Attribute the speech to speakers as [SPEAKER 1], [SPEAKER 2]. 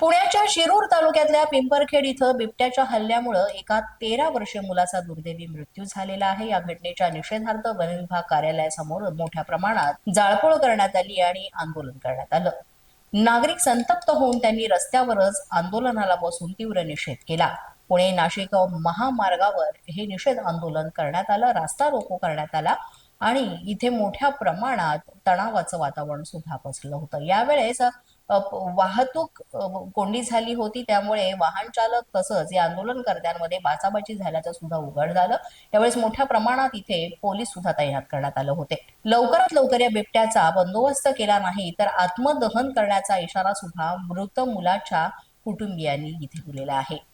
[SPEAKER 1] पुण्याच्या शिरूर तालुक्यातल्या पिंपरखेड इथं बिबट्याच्या हल्ल्यामुळं एका तेरा वर्षीय मुलाचा दुर्दैवी मृत्यू झालेला आहे. या घटनेच्या निषेधार्थ वन विभाग कार्यालयासमोर मोठ्या प्रमाणात जाळपोळ करण्यात आली आणि आंदोलन करण्यात आलं. नागरिक संतप्त होऊन त्यांनी रस्त्यावरच आंदोलनाला बसून तीव्र निषेध केला. पुणे नाशिक महामार्गावर हे निषेध आंदोलन करण्यात आलं रास्ता रोको करण्यात आला आणि इथे मोठ्या प्रमाणात तणावाचं वातावरण सुद्धा पसरलं होतं. यावेळेस वाहतूक कोंडी झाली होती. त्यामुळे वाहन चालक तसंच या आंदोलनकर्त्यांमध्ये बाचाबाची झाल्याचं सुद्धा उघड झालं. यावेळेस मोठ्या प्रमाणात इथे पोलीस सुद्धा तैनात करण्यात आले होते. लवकरात लवकर या बिबट्याचा बंदोबस्त केला नाही तर आत्मदहन करण्याचा इशारा सुद्धा मृत मुलाच्या कुटुंबियांनी इथे दिलेला आहे.